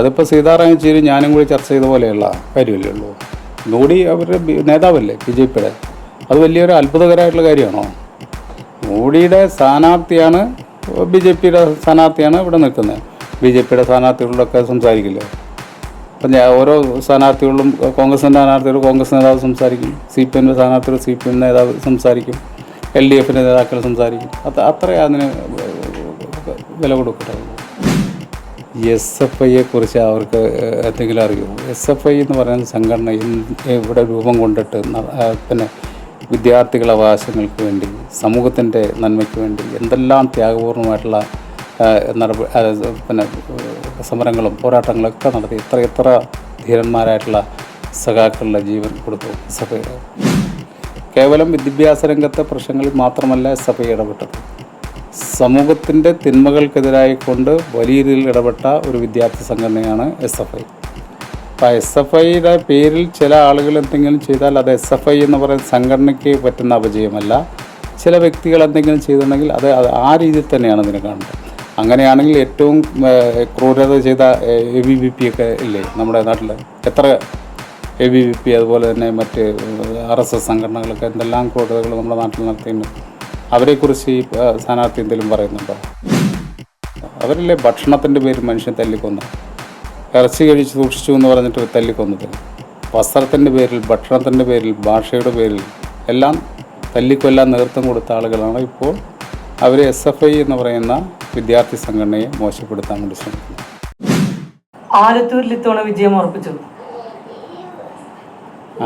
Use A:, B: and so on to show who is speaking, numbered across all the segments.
A: അതിപ്പോൾ സീതാറാം യെച്ചൂരി ഞാനും കൂടി ചർച്ച ചെയ്ത പോലെയുള്ള കാര്യമല്ലേ ഉള്ളൂ. മോഡി അവരുടെ നേതാവല്ലേ ബി ജെ പിയുടെ? അത് വലിയൊരു അത്ഭുതകരമായിട്ടുള്ള കാര്യമാണോ? മോഡിയുടെ സ്ഥാനാർത്ഥിയാണ് ബി ജെ പിയുടെ സ്ഥാനാർത്ഥിയാണ് ഇവിടെ നിൽക്കുന്നത്. ബി ജെ പിയുടെ സ്ഥാനാർത്ഥികളോടൊക്കെ സംസാരിക്കില്ലേ? അപ്പം ഞാൻ ഓരോ സ്ഥാനാർത്ഥികളും കോൺഗ്രസിന്റെ സ്ഥാനാർത്ഥികൾ കോൺഗ്രസ് നേതാവ് സംസാരിക്കും സി പി എമ്മിന്റെ സ്ഥാനാർത്ഥികൾ സി പി എം നേതാവ് സംസാരിക്കും എൽ ഡി എഫിന്റെ നേതാക്കൾ സംസാരിക്കും. അത് അത്രയും അതിന് വില കൊടുക്കട്ടുള്ളൂ എസ് എഫ് ഐയെ കുറിച്ച് അവർക്ക് എന്തെങ്കിലും അറിയുമോ എസ് എഫ് ഐ എന്ന് പറയുന്ന സംഘടന ഇവിടെ രൂപം കൊണ്ടിട്ട് പിന്നെ വിദ്യാർത്ഥികളുടെ അവകാശങ്ങൾക്ക് വേണ്ടി സമൂഹത്തിന്റെ നന്മയ്ക്ക് വേണ്ടി എന്തെല്ലാം ത്യാഗപൂർണമായിട്ടുള്ള നടപടി പിന്നെ സമരങ്ങളും പോരാട്ടങ്ങളൊക്കെ നടത്തി എത്ര എത്ര ധീരന്മാരായിട്ടുള്ള സഖാക്കളുടെ ജീവൻ കൊടുത്തു ഐ കേവലം വിദ്യാഭ്യാസ രംഗത്തെ പ്രശ്നങ്ങളിൽ മാത്രമല്ല ഐ ഇടപെട്ടത്. സമൂഹത്തിന്റെ തിന്മകൾക്കെതിരായി കൊണ്ട് വലിയ രീതിയിൽ ഇടപെട്ട ഒരു വിദ്യാർത്ഥി സംഘടനയാണ് എസ് എഫ് ഐ. അപ്പോൾ എസ് എഫ് ഐയുടെ പേരിൽ ചില ആളുകൾ എന്തെങ്കിലും ചെയ്താൽ അത് എസ് എഫ് ഐ എന്ന് പറയുന്ന സംഘടനയ്ക്ക് പറ്റുന്ന അപജയമല്ല. ചില വ്യക്തികൾ എന്തെങ്കിലും ചെയ്തിട്ടുണ്ടെങ്കിൽ അത് അത് ആ രീതിയിൽ തന്നെയാണ് ഇതിനെ കാണുന്നത്. അങ്ങനെയാണെങ്കിൽ ഏറ്റവും ക്രൂരത ചെയ്ത എ ബി വി പി ഒക്കെ ഇല്ലേ നമ്മുടെ നാട്ടിൽ എത്ര എ ബി വി പി അതുപോലെ തന്നെ മറ്റ് ആർ എസ് എസ് സംഘടനകളൊക്കെ എന്തെല്ലാം ക്രൂരതകൾ നമ്മുടെ നാട്ടിൽ നടത്തിയിട്ടുണ്ട്? അവരെക്കുറിച്ച് ഈ സ്ഥാനാർത്ഥി എന്തെങ്കിലും പറയുന്നുണ്ടോ? അവരല്ലേ ഭക്ഷണത്തിന്റെ പേരിൽ മനുഷ്യൻ തല്ലിക്കൊന്നു. ഇറച്ചി കഴിച്ച് സൂക്ഷിച്ചു എന്ന് പറഞ്ഞിട്ട് തല്ലിക്കൊന്നത്. വസ്ത്രത്തിന്റെ പേരിൽ ഭക്ഷണത്തിന്റെ പേരിൽ ഭാഷയുടെ പേരിൽ എല്ലാം തല്ലിക്കൊല്ലാൻ നേതൃത്വം കൊടുത്ത ആളുകളാണ് ഇപ്പോൾ അവർ എസ് എഫ് ഐ എന്ന് പറയുന്ന വിദ്യാർത്ഥി സംഘടനയെ മോശപ്പെടുത്താൻ വേണ്ടി ശ്രമിക്കുന്നത്.
B: ആലത്തൂരിൽ ഇത്തവണ വിജയം ഉറപ്പിച്ചു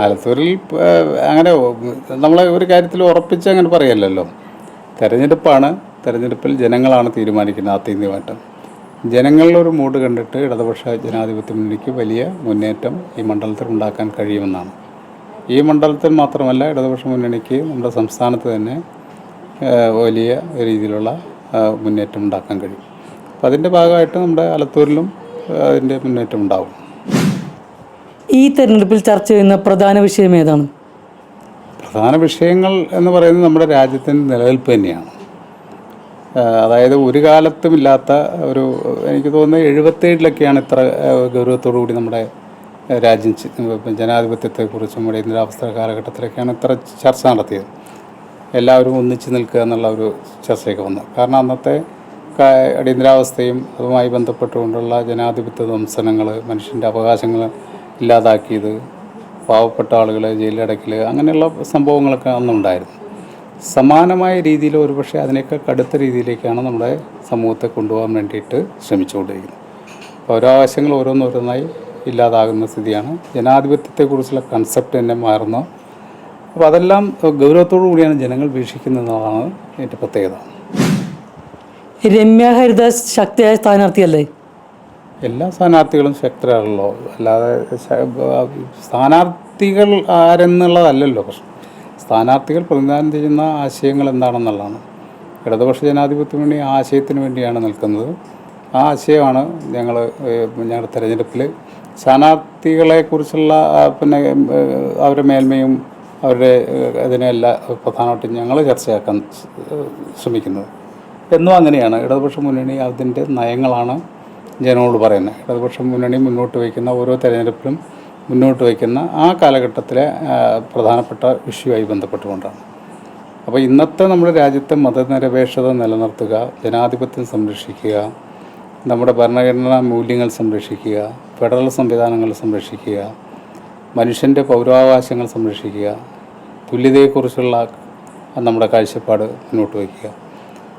A: ആലത്തൂരിൽ അങ്ങനെ നമ്മളെ ഒരു കാര്യത്തിൽ ഉറപ്പിച്ച് അങ്ങനെ പറയല്ലല്ലോ. തെരഞ്ഞെടുപ്പാണ്. തെരഞ്ഞെടുപ്പിൽ ജനങ്ങളാണ് തീരുമാനിക്കുന്നത് ആത്യന്തികമായിട്ടും ജനങ്ങളുടെ ഒരു മൂഡ് കണ്ടിട്ട് ഇടതുപക്ഷ ജനാധിപത്യ മുന്നണിക്ക് വലിയ മുന്നേറ്റം ഈ മണ്ഡലത്തിൽ ഉണ്ടാക്കാൻ കഴിയുമെന്നാണ്. ഈ മണ്ഡലത്തിൽ മാത്രമല്ല ഇടതുപക്ഷ മുന്നണിക്ക് നമ്മുടെ സംസ്ഥാനത്ത് തന്നെ വലിയ രീതിയിലുള്ള മുന്നേറ്റം ഉണ്ടാക്കാൻ കഴിയും. അപ്പോൾ അതിന്റെ ഭാഗമായിട്ട് നമ്മുടെ ആലത്തൂരിലും അതിന്റെ മുന്നേറ്റം ഉണ്ടാവും.
B: ഈ തെരഞ്ഞെടുപ്പിൽ ചർച്ച ചെയ്യുന്ന പ്രധാന വിഷയം ഏതാണ്?
A: പ്രധാന വിഷയങ്ങൾ എന്ന് പറയുന്നത് നമ്മുടെ രാജ്യത്തിന്റെ നിലനിൽപ്പ് തന്നെയാണ്. അതായത് ഒരു കാലത്തുമില്ലാത്ത ഒരു എനിക്ക് തോന്നുന്നത് എഴുപത്തേഴിലൊക്കെയാണ് ഇത്ര ഗൗരവത്തോടു കൂടി നമ്മുടെ രാജ്യം ജനാധിപത്യത്തെക്കുറിച്ചും നമ്മുടെ ഇന്ദിരാവസ്ഥ കാലഘട്ടത്തിലൊക്കെയാണ് ഇത്ര ചർച്ച നടത്തിയത്. എല്ലാവരും ഒന്നിച്ചു നിൽക്കുക എന്നുള്ള ഒരു ചർച്ചയൊക്കെ വന്നു. കാരണം അന്നത്തെ അടിയന്തരാവസ്ഥയും അതുമായി ബന്ധപ്പെട്ടുകൊണ്ടുള്ള ജനാധിപത്യ ധ്വംസനങ്ങൾ മനുഷ്യന്റെ അവകാശങ്ങൾ ഇല്ലാതാക്കിയത് പാവപ്പെട്ട ആളുകളെ ജയിലിലടക്കൽ അങ്ങനെയുള്ള സംഭവങ്ങളൊക്കെ അന്നുണ്ടായിരുന്നു. സമാനമായ രീതിയിൽ ഒരുപക്ഷെ അതിനേക്കാൾ കടുത്ത രീതിയിലേക്കാണ് നമ്മുടെ സമൂഹത്തെ കൊണ്ടുപോകാൻ വേണ്ടിയിട്ട് ശ്രമിച്ചുകൊണ്ടിരിക്കുന്നത്. ആവശ്യങ്ങൾ ഓരോന്നോരോന്നായി ഇല്ലാതാകുന്ന സ്ഥിതിയാണ്. ജനാധിപത്യത്തെക്കുറിച്ചുള്ള കൺസെപ്റ്റ് തന്നെ മാറുന്നു. അപ്പോൾ അതെല്ലാം ഗൗരവത്തോടു കൂടിയാണ് ജനങ്ങൾ വീക്ഷിക്കുന്നതാണ് എന്റെ പ്രത്യേകത.
B: രമ്യ ഹരിദാസ് ശക്തിയായ സ്ഥാനാർത്ഥിയല്ലേ?
A: എല്ലാ സ്ഥാനാർത്ഥികളും ശക്തരാണല്ലോ അല്ലാതെ സ്ഥാനാർത്ഥികൾ ആരെന്നുള്ളതല്ലല്ലോ പ്രശ്നം. സ്ഥാനാർത്ഥികൾ പ്രതിനിധാനം ചെയ്യുന്ന ആശയങ്ങൾ എന്താണെന്നുള്ളതാണ്. ഇടതുപക്ഷ ജനാധിപത്യ മുന്നണി ആശയത്തിന് വേണ്ടിയാണ് നിൽക്കുന്നത്. ആ ആശയമാണ് ഞങ്ങൾ ഞങ്ങളുടെ തെരഞ്ഞെടുപ്പിൽ സ്ഥാനാർത്ഥികളെക്കുറിച്ചുള്ള പിന്നെ അവരുടെ മേന്മയും അവരുടെ അതിനെല്ലാം പ്രധാനമായിട്ടും ഞങ്ങൾ ചർച്ചയാക്കാൻ ശ്രമിക്കുന്നത്. എന്നും അങ്ങനെയാണ്. ഇടതുപക്ഷ മുന്നണി അതിന്റെ നയങ്ങളാണ് ജനങ്ങളോട് പറയുന്നത്. ഇടതുപക്ഷ മുന്നണി മുന്നോട്ട് വയ്ക്കുന്ന ഓരോ തെരഞ്ഞെടുപ്പിലും മുന്നോട്ട് വയ്ക്കുന്ന ആ കാലഘട്ടത്തിലെ പ്രധാനപ്പെട്ട ഇഷ്യൂമായി ബന്ധപ്പെട്ടുകൊണ്ടാണ്. അപ്പോൾ ഇന്നത്തെ നമ്മുടെ രാജ്യത്തെ മതനിരപേക്ഷത നിലനിർത്തുക ജനാധിപത്യം സംരക്ഷിക്കുക നമ്മുടെ ഭരണഘടനാ മൂല്യങ്ങൾ സംരക്ഷിക്കുക ഫെഡറൽ സംവിധാനങ്ങൾ സംരക്ഷിക്കുക മനുഷ്യന്റെ പൗരാവകാശങ്ങൾ സംരക്ഷിക്കുക തുല്യതയെക്കുറിച്ചുള്ള നമ്മുടെ കാഴ്ചപ്പാട് മുന്നോട്ട് വയ്ക്കുക.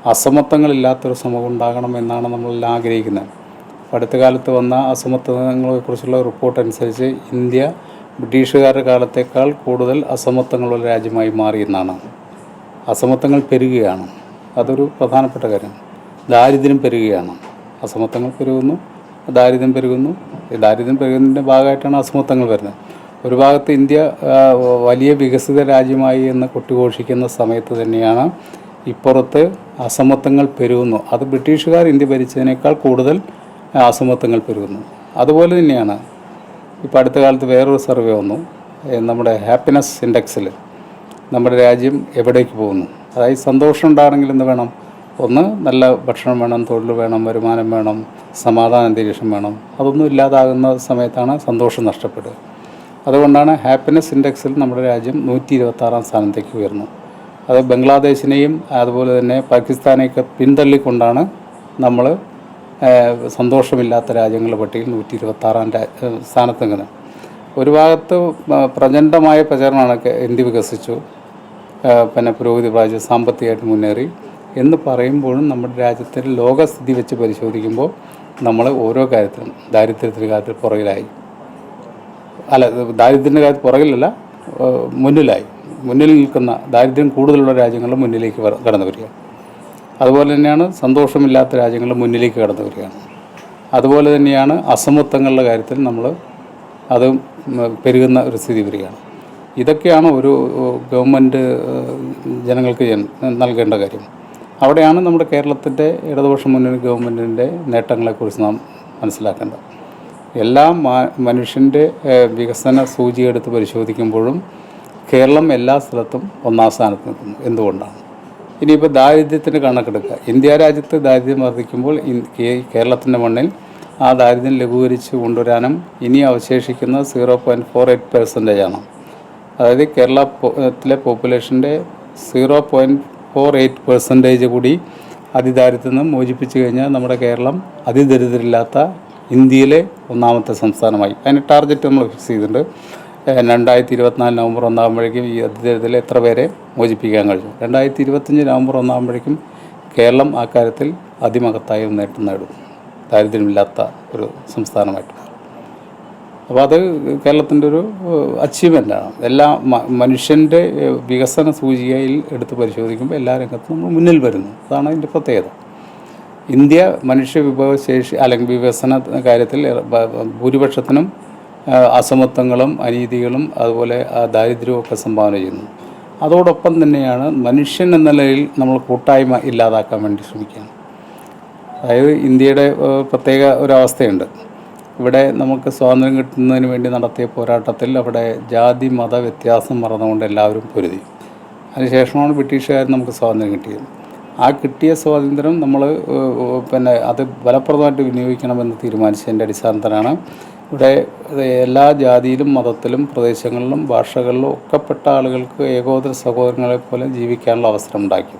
A: അസമത്വങ്ങളില്ലാത്തൊരു സമൂഹം ഉണ്ടാകണം എന്നാണ് നമ്മളെല്ലാം ആഗ്രഹിക്കുന്നത്. അടുത്ത കാലത്ത് വന്ന അസമത്വങ്ങളെക്കുറിച്ചുള്ള റിപ്പോർട്ട് അനുസരിച്ച് ഇന്ത്യ ബ്രിട്ടീഷുകാരുടെ കാലത്തേക്കാൾ കൂടുതൽ അസമത്വങ്ങളുള്ള രാജ്യമായി മാറി എന്നാണ്. അസമത്വങ്ങൾ പെരുകുകയാണ്. അതൊരു പ്രധാനപ്പെട്ട കാര്യം. ദാരിദ്ര്യം പെരുകുകയാണ്. അസമത്വങ്ങൾ പെരുകുന്നു ദാരിദ്ര്യം പെരുകുന്നു. ദാരിദ്ര്യം പെരുകുന്നതിന്റെ ഭാഗമായിട്ടാണ് അസമത്വങ്ങൾ വരുന്നത്. ഒരു ഭാഗത്ത് ഇന്ത്യ വലിയ വികസിത രാജ്യമായി എന്ന് കൊട്ടിഘോഷിക്കുന്ന സമയത്ത് തന്നെയാണ് ഇപ്പുറത്ത് അസമത്വങ്ങൾ പെരുകുന്നു. അത് ബ്രിട്ടീഷുകാർ ഇന്ത്യ ഭരിച്ചതിനേക്കാൾ കൂടുതൽ അസമത്വങ്ങൾ പെരുകുന്നു. അതുപോലെ തന്നെയാണ് ഇപ്പോൾ അടുത്ത കാലത്ത് വേറൊരു സർവേ വന്നു. നമ്മുടെ ഹാപ്പിനെസ് ഇൻഡെക്സിൽ നമ്മുടെ രാജ്യം എവിടേക്ക് പോകുന്നു. അതായത് സന്തോഷം ഉണ്ടാകണമെങ്കിൽ എന്ത് വേണം? ഒന്ന് നല്ല ഭക്ഷണം വേണം തൊഴിൽ വേണം വരുമാനം വേണം സമാധാന അന്തരീക്ഷം വേണം. അതൊന്നും ഇല്ലാതാകുന്ന സമയത്താണ് സന്തോഷം നഷ്ടപ്പെടുക. അതുകൊണ്ടാണ് ഹാപ്പിനെസ് ഇൻഡെക്സിൽ നമ്മുടെ രാജ്യം നൂറ്റി ഇരുപത്താറാം സ്ഥാനത്തേക്ക് ഉയർന്നു. അത് ബംഗ്ലാദേശിനെയും അതുപോലെ തന്നെ പാകിസ്ഥാനെയൊക്കെ പിന്തള്ളിക്കൊണ്ടാണ് നമ്മൾ സന്തോഷമില്ലാത്ത രാജ്യങ്ങളുടെ പട്ടികയിൽ നൂറ്റി ഇരുപത്താറാം സ്ഥാനത്ത് നിൽക്കുന്നത് ഒരു ഭാഗത്ത് പ്രചണ്ഡമായ പ്രചരണമാണ് ഇന്ത്യ വികസിച്ചു. പിന്നെ പുരോഗതി പ്രാപിച്ചു സാമ്പത്തികമായിട്ട് മുന്നേറി. എന്ന് പറയുമ്പോഴും നമ്മുടെ രാജ്യത്തിന്റെ ലോകസ്ഥിതി വെച്ച് പരിശോധിക്കുമ്പോൾ നമ്മൾ ഓരോ കാര്യത്തിലും ദാരിദ്ര്യത്തിന്റെ കാര്യത്തിൽ പുറകിലായി. അല്ല ദാരിദ്ര്യത്തിന്റെ കാര്യത്തിൽ പുറകിലല്ല മുന്നിലായി. മുന്നിൽ നിൽക്കുന്ന ദാരിദ്ര്യം കൂടുതലുള്ള രാജ്യങ്ങളുടെ മുന്നിലേക്ക് കടന്നു വരിക അതുപോലെ തന്നെയാണ് സന്തോഷമില്ലാത്ത രാജ്യങ്ങൾ മുന്നിലേക്ക് കടന്നു വരികയാണ് അതുപോലെ തന്നെയാണ് അസമത്വങ്ങളുടെ കാര്യത്തിൽ നമ്മൾ അത് പെരുകുന്ന ഒരു സ്ഥിതി വരികയാണ്. ഇതൊക്കെയാണ് ഒരു ഗവൺമെന്റ് ജനങ്ങൾക്ക് നൽകേണ്ട കാര്യം. അവിടെയാണ് നമ്മുടെ കേരളത്തിന്റെ ഇടതുപക്ഷ മുന്നണി ഗവൺമെന്റിന്റെ നേട്ടങ്ങളെക്കുറിച്ച് നാം മനസ്സിലാക്കേണ്ടത്. എല്ലാ മനുഷ്യന്റെ വികസന സൂചിയെടുത്ത് പരിശോധിക്കുമ്പോഴും കേരളം എല്ലാ സ്ഥലത്തും ഒന്നാം സ്ഥാനത്ത് നിൽക്കുന്നു. എന്തുകൊണ്ടാണ്? ഇനിയിപ്പോൾ ദാരിദ്ര്യത്തിന് കണക്കെടുക്കുക ഇന്ത്യ രാജ്യത്ത് ദാരിദ്ര്യം വർദ്ധിക്കുമ്പോൾ കേരളത്തിന്റെ മണ്ണിൽ ആ ദാരിദ്ര്യം ലഘൂകരിച്ച് കൊണ്ടുവരാനും ഇനി അവശേഷിക്കുന്നത് zero point four eight percentage ആണ്. അതായത് കേരളത്തിലെ പോപ്പുലേഷന്റെ zero point four eight percentage കൂടി അതിദാരിദ്ര്യത്തിൽ നിന്ന് മോചിപ്പിച്ചു കഴിഞ്ഞാൽ നമ്മുടെ കേരളം അതിദരിദ്രില്ലാത്ത ഇന്ത്യയിലെ ഒന്നാമത്തെ സംസ്ഥാനമായി. അതിന് ടാർഗറ്റ് നമ്മൾ ഫിക്സ് ചെയ്തിട്ടുണ്ട്. രണ്ടായിരത്തി ഇരുപത്തിനാല് നവംബർ ഒന്നാകുമ്പോഴേക്കും ഈ അതിദരിദ്രത്തിൽ എത്ര പേരെ മോചിപ്പിക്കാൻ കഴിഞ്ഞു? രണ്ടായിരത്തി ഇരുപത്തഞ്ച് നവംബർ ഒന്നാകുമ്പോഴേക്കും കേരളം ആ കാര്യത്തിൽ അതിമഹത്തായ ഒരു നേട്ടം നേടും. ദാരിദ്ര്യമില്ലാത്ത ഒരു സംസ്ഥാനമായിട്ട്. അപ്പോൾ അത് കേരളത്തിന്റെ ഒരു അച്ചീവ്മെന്റാണ് എല്ലാ മനുഷ്യന്റെ വികസന സൂചികയിൽ എടുത്ത് പരിശോധിക്കുമ്പോൾ എല്ലാ രംഗത്തും നമ്മൾ മുന്നിൽ വരുന്നു. അതാണ് അതിന്റെ പ്രത്യേകത. ഇന്ത്യ മനുഷ്യ വിഭവശേഷി അല്ലെങ്കിൽ വികസന കാര്യത്തിൽ ഭൂരിപക്ഷത്തിനും അസമത്വങ്ങളും അനീതികളും അതുപോലെ ഒക്കെ സംഭാവന ചെയ്യുന്നു. അതോടൊപ്പം തന്നെയാണ് മനുഷ്യൻ എന്ന നിലയിൽ നമ്മൾ കൂട്ടായ്മ ഇല്ലാതാക്കാൻ വേണ്ടി ശ്രമിക്കുകയാണ്. അതായത് ഇന്ത്യയുടെ പ്രത്യേക ഒരവസ്ഥയുണ്ട് ഇവിടെ നമുക്ക് സ്വാതന്ത്ര്യം കിട്ടുന്നതിന് വേണ്ടി നടത്തിയ പോരാട്ടത്തിൽ അവിടെ ജാതി മത വ്യത്യാസം മറന്നുകൊണ്ട് എല്ലാവരും പൊരുതി. അതിനുശേഷമാണ് ബ്രിട്ടീഷുകാർ നമുക്ക് സ്വാതന്ത്ര്യം കിട്ടിയത്. ആ കിട്ടിയ സ്വാതന്ത്ര്യം നമ്മൾ പിന്നെ അത് ഫലപ്രദമായിട്ട് വിനിയോഗിക്കണമെന്ന് തീരുമാനിച്ചതിന്റെ അടിസ്ഥാനത്തിലാണ് ഇവിടെ എല്ലാ ജാതിയിലും മതത്തിലും പ്രദേശങ്ങളിലും ഭാഷകളിലും ഒക്കെ പെട്ട ആളുകൾക്ക് ഏകോദര സഹോദരങ്ങളെ പോലെ ജീവിക്കാനുള്ള അവസരം ഉണ്ടാക്കി.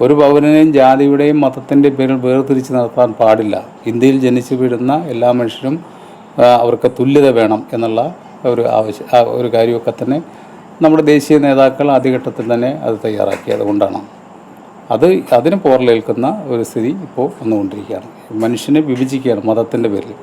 A: ഒരു പൗരനെയും ജാതിയുടെയും മതത്തിന്റെ പേരിൽ വേർതിരിച്ച് നടത്താൻ പാടില്ല. ഇന്ത്യയിൽ ജനിച്ചു വീഴുന്ന എല്ലാ മനുഷ്യരും അവർക്ക് തുല്യത വേണം എന്നുള്ള ഒരു ആവശ്യം ഒരു കാര്യമൊക്കെ തന്നെ നമ്മുടെ ദേശീയ നേതാക്കൾ ആദ്യഘട്ടത്തിൽ തന്നെ അത് തയ്യാറാക്കി അതുകൊണ്ടാണ് അത് അതിന് പോറലേൽക്കുന്ന ഒരു സ്ഥിതി ഇപ്പോൾ വന്നുകൊണ്ടിരിക്കുകയാണ്. മനുഷ്യനെ വിഭജിക്കുകയാണ് മതത്തിന്റെ പേരിൽ.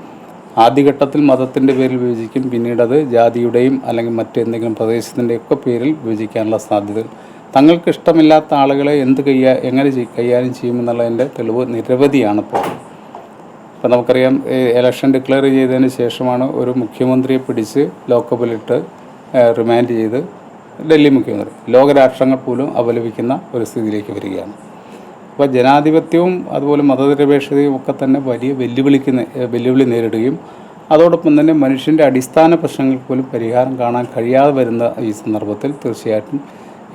A: ആദ്യഘട്ടത്തിൽ മതത്തിന്റെ പേരിൽ വിഭജിക്കും. പിന്നീട് അത് ജാതിയുടെയും അല്ലെങ്കിൽ മറ്റെന്തെങ്കിലും പ്രദേശത്തിന്റെ ഒക്കെ പേരിൽ വിഭജിക്കാനുള്ള സാധ്യതകൾ തങ്ങൾക്ക് ഇഷ്ടമില്ലാത്ത ആളുകളെ എന്ത് കൈയാ എങ്ങനെ കൈകാര്യം ചെയ്യുമെന്നുള്ളതിന്റെ തെളിവ് നിരവധിയാണ് ഇപ്പോൾ. ഇപ്പം നമുക്കറിയാം ഇലക്ഷൻ ഡിക്ലെയർ ചെയ്തതിന് ശേഷമാണ് ഒരു മുഖ്യമന്ത്രിയെ പിടിച്ച് ലോക്കപ്പിലിട്ട് റിമാൻഡ് ചെയ്ത് ഡൽഹി മുഖ്യമന്ത്രി. ലോകരാഷ്ട്രങ്ങൾ പോലും അപലപിക്കുന്ന ഒരു സ്ഥിതിയിലേക്ക് വരികയാണ്. അപ്പോൾ ജനാധിപത്യവും അതുപോലെ മതനിരപേക്ഷതയും ഒക്കെ തന്നെ വലിയ വെല്ലുവിളിക്ക് വെല്ലുവിളി നേരിടുകയും അതോടൊപ്പം തന്നെ മനുഷ്യന്റെ അടിസ്ഥാന പ്രശ്നങ്ങൾക്ക് പോലും പരിഹാരം കാണാൻ കഴിയാതെ വരുന്ന ഈ സന്ദർഭത്തിൽ തീർച്ചയായിട്ടും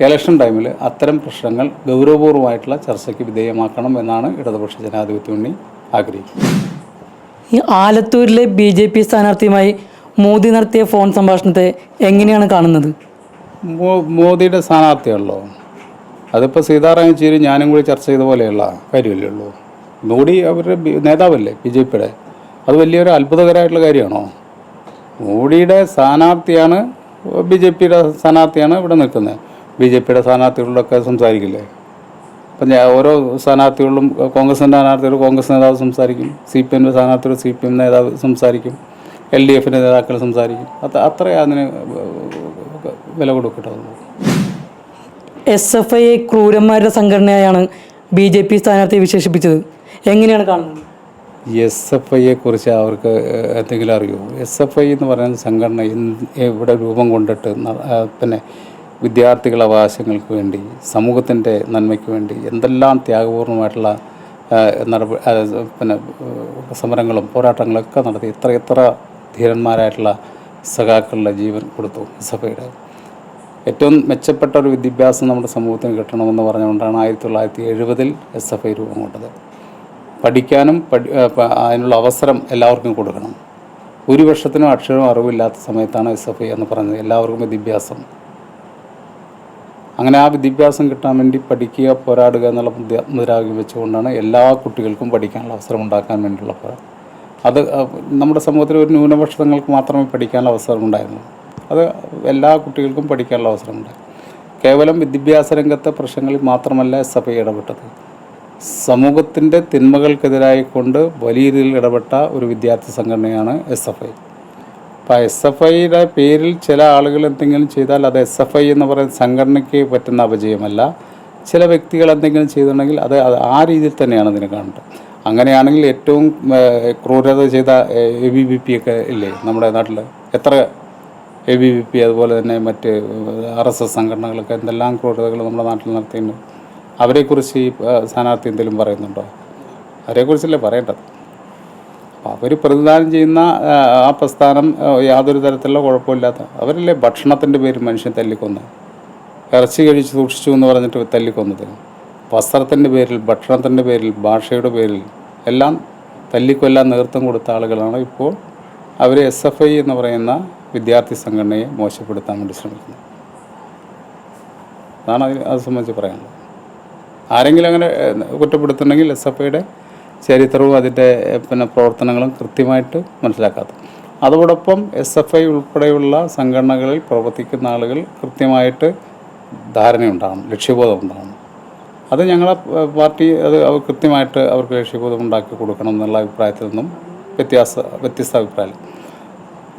A: ഇലക്ഷൻ ടൈമിൽ അത്തരം പ്രശ്നങ്ങൾ ഗൗരവപൂർവമായിട്ടുള്ള ചർച്ചയ്ക്ക് വിധേയമാക്കണം എന്നാണ് ഇടതുപക്ഷ ജനാധിപത്യ മുന്നണി ആഗ്രഹിക്കുന്നത്.
B: ഈ ആലത്തൂരിലെ ബി ജെ പി സ്ഥാനാർത്ഥിയുമായി മോദി നടത്തിയ ഫോൺ സംഭാഷണത്തെ എങ്ങനെയാണ് കാണുന്നത്?
A: മോദിയുടെ സ്ഥാനാർത്ഥിയാണല്ലോ. അതിപ്പോൾ സീതാറാം യെച്ചൂരി ഞാനും കൂടി ചർച്ച ചെയ്ത പോലെയുള്ള കാര്യമല്ലേ ഉള്ളൂ? മോഡി അവരുടെ നേതാവല്ലേ ബി ജെ പിയുടെ? അത് വലിയൊരു അത്ഭുതകരമായിട്ടുള്ള കാര്യമാണോ? മോഡിയുടെ സ്ഥാനാർത്ഥിയാണ് ബി ജെ പിയുടെ സ്ഥാനാർത്ഥിയാണ് ഇവിടെ നിൽക്കുന്നത്. ബി ജെ പിയുടെ സ്ഥാനാർത്ഥികളോടൊക്കെ സംസാരിക്കില്ലേ? അപ്പം ഞാൻ ഓരോ സ്ഥാനാർത്ഥികളിലും കോൺഗ്രസിന്റെ സ്ഥാനാർത്ഥികൾ കോൺഗ്രസ് നേതാവ് സംസാരിക്കും സി പി എമ്മിന്റെ സ്ഥാനാർത്ഥികൾ സി പി എം നേതാവ് സംസാരിക്കും എൽ ഡി എഫിന്റെ നേതാക്കൾ സംസാരിക്കും. അത് അത്രയും അതിന് വില കൊടുക്കട്ടെ
B: എസ് എഫ് ഐയെ ക്രൂരന്മാരുടെ സംഘടനയായാണ് ബി ജെ പി സ്ഥാനാർത്ഥി വിശേഷിപ്പിച്ചത്. എങ്ങനെയാണ് കാണുന്നത്?
A: എസ് എഫ് ഐയെ കുറിച്ച് അവർക്ക് എന്തെങ്കിലും അറിയുമോ എസ് എഫ് ഐ എന്ന് പറയുന്ന സംഘടന ഇവിടെ രൂപം കൊണ്ടിട്ട് പിന്നെ വിദ്യാർത്ഥികളുടെ അവകാശങ്ങൾക്ക് വേണ്ടി സമൂഹത്തിന്റെ നന്മയ്ക്ക് വേണ്ടി എന്തെല്ലാം ത്യാഗപൂർണമായിട്ടുള്ള നടപടി പിന്നെ സമരങ്ങളും പോരാട്ടങ്ങളൊക്കെ നടത്തി ഇത്ര ഇത്ര ധീരന്മാരായിട്ടുള്ള സഖാക്കളുടെ ജീവൻ കൊടുത്തു എസ് എഫ് ഐയുടെ. ഏറ്റവും മെച്ചപ്പെട്ട ഒരു വിദ്യാഭ്യാസം നമ്മുടെ സമൂഹത്തിന് കിട്ടണമെന്ന് പറഞ്ഞുകൊണ്ടാണ് ആയിരത്തി തൊള്ളായിരത്തി എഴുപതിൽ എസ് എഫ് ഐ രൂപം കൊണ്ടത് പഠിക്കാനും പഠി അതിനുള്ള അവസരം എല്ലാവർക്കും കൊടുക്കണം. ഭൂരിപക്ഷത്തിനും അക്ഷരവും അറിവില്ലാത്ത സമയത്താണ് എസ് എഫ് ഐ എന്ന് പറഞ്ഞത്. എല്ലാവർക്കും വിദ്യാഭ്യാസം. അങ്ങനെ ആ വിദ്യാഭ്യാസം കിട്ടാൻ വേണ്ടി പഠിക്കുക പോരാടുക എന്നുള്ള മുദ്രാഗ്യം വെച്ചുകൊണ്ടാണ് എല്ലാ കുട്ടികൾക്കും പഠിക്കാനുള്ള അവസരം ഉണ്ടാക്കാൻ വേണ്ടിയുള്ള അത് നമ്മുടെ സമൂഹത്തിൽ ഒരു ന്യൂനപക്ഷങ്ങൾക്ക് മാത്രമേ പഠിക്കാനുള്ള അവസരം ഉണ്ടായിരുന്നു അത് എല്ലാ കുട്ടികൾക്കും പഠിക്കാനുള്ള അവസരമുണ്ട്. കേവലം വിദ്യാഭ്യാസ രംഗത്തെ പ്രശ്നങ്ങളിൽ മാത്രമല്ല എസ് എഫ് ഐ ഇടപെട്ടത്. സമൂഹത്തിന്റെ തിന്മകൾക്കെതിരായി കൊണ്ട് വലിയ രീതിയിൽ ഇടപെട്ട ഒരു വിദ്യാർത്ഥി സംഘടനയാണ് എസ് എഫ് ഐ. അപ്പോൾ എസ് എഫ് ഐയുടെ പേരിൽ ചില ആളുകൾ എന്തെങ്കിലും ചെയ്താൽ അത് എസ് എഫ് ഐ എന്ന് പറയുന്ന സംഘടനയ്ക്ക് പറ്റുന്ന അപജയമല്ല. ചില വ്യക്തികൾ എന്തെങ്കിലും ചെയ്തിട്ടുണ്ടെങ്കിൽ അത് ആ രീതിയിൽ തന്നെയാണ് ഇതിനെ കാണേണ്ടത്. അങ്ങനെയാണെങ്കിൽ ഏറ്റവും ക്രൂരത ചെയ്ത എ ബി ബി പി ഒക്കെ ഇല്ലേ നമ്മുടെ നാട്ടിൽ എത്ര എ ബി വി പി അതുപോലെ തന്നെ മറ്റ് ആർ എസ് എസ് സംഘടനകളൊക്കെ എന്തെല്ലാം ക്രൂരതകൾ നമ്മുടെ നാട്ടിൽ നടത്തിയിട്ടുണ്ട്. അവരെക്കുറിച്ച് ഈ സ്ഥാനാർത്ഥി എന്തെങ്കിലും പറയുന്നുണ്ടോ? അവരെക്കുറിച്ചല്ലേ പറയേണ്ടത്? അവർ പ്രതിദാനം ചെയ്യുന്ന ആ, ആ പ്രസ്ഥാനം യാതൊരു തരത്തിലുള്ള കുഴപ്പമില്ലാത്ത അവരല്ലേ ഭക്ഷണത്തിന്റെ പേര് മനുഷ്യൻ തല്ലിക്കൊന്ന് ഇറച്ചി കഴിച്ച് സൂക്ഷിച്ചു എന്ന് പറഞ്ഞിട്ട് തല്ലിക്കൊന്നത്? വസ്ത്രത്തിന്റെ പേരിൽ ഭക്ഷണത്തിന്റെ പേരിൽ ഭാഷയുടെ പേരിൽ എല്ലാം തല്ലിക്കൊല്ലാൻ നേതൃത്വം കൊടുത്ത ആളുകളാണ് ഇപ്പോൾ അവർ എസ് എഫ് ഐ എന്ന് പറയുന്ന വിദ്യാർത്ഥി സംഘടനയെ മോശപ്പെടുത്താൻ വേണ്ടി ശ്രമിക്കുന്നു. അതാണ് അതിന് അത് സംബന്ധിച്ച് പറയാനുള്ളത്. ആരെങ്കിലും അങ്ങനെ കുറ്റപ്പെടുത്തുന്നുണ്ടെങ്കിൽ എസ് എഫ് ഐയുടെ ചരിത്രവും അതിന്റെ പിന്നെ പ്രവർത്തനങ്ങളും കൃത്യമായിട്ട് മനസ്സിലാക്കാത്ത. അതോടൊപ്പം എസ് എഫ് ഐ ഉൾപ്പെടെയുള്ള സംഘടനകളിൽ പ്രവർത്തിക്കുന്ന ആളുകൾ കൃത്യമായിട്ട് ധാരണയുണ്ടാകണം ലക്ഷ്യബോധം ഉണ്ടാകണം അത് ഞങ്ങളെ പാർട്ടി അത് അവർ കൃത്യമായിട്ട് അവർക്ക് ലക്ഷ്യബോധം ഉണ്ടാക്കി കൊടുക്കണം എന്നുള്ള അഭിപ്രായത്തിൽ നിന്നും വ്യത്യാസ വ്യത്യസ്ത അഭിപ്രായം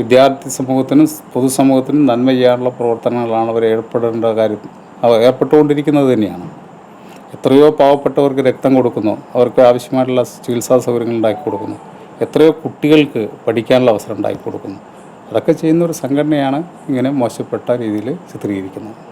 A: വിദ്യാർത്ഥി സമൂഹത്തിനും പൊതുസമൂഹത്തിനും നന്മ ചെയ്യാനുള്ള പ്രവർത്തനങ്ങളാണ് അവർ ഏർപ്പെടേണ്ട കാര്യം. അവർ ഏർപ്പെട്ടുകൊണ്ടിരിക്കുന്നത് തന്നെയാണ്. എത്രയോ പാവപ്പെട്ടവർക്ക് രക്തം കൊടുക്കുന്നു. അവർക്ക് ആവശ്യമായിട്ടുള്ള ചികിത്സാ സൗകര്യങ്ങൾ ഉണ്ടാക്കി കൊടുക്കുന്നു. എത്രയോ കുട്ടികൾക്ക് പഠിക്കാനുള്ള അവസരം ഉണ്ടാക്കി കൊടുക്കുന്നു. അതൊക്കെ ചെയ്യുന്ന ഒരു സംഘടനയാണ് ഇങ്ങനെ മോശപ്പെട്ട രീതിയിൽ ചിത്രീകരിക്കുന്നത്.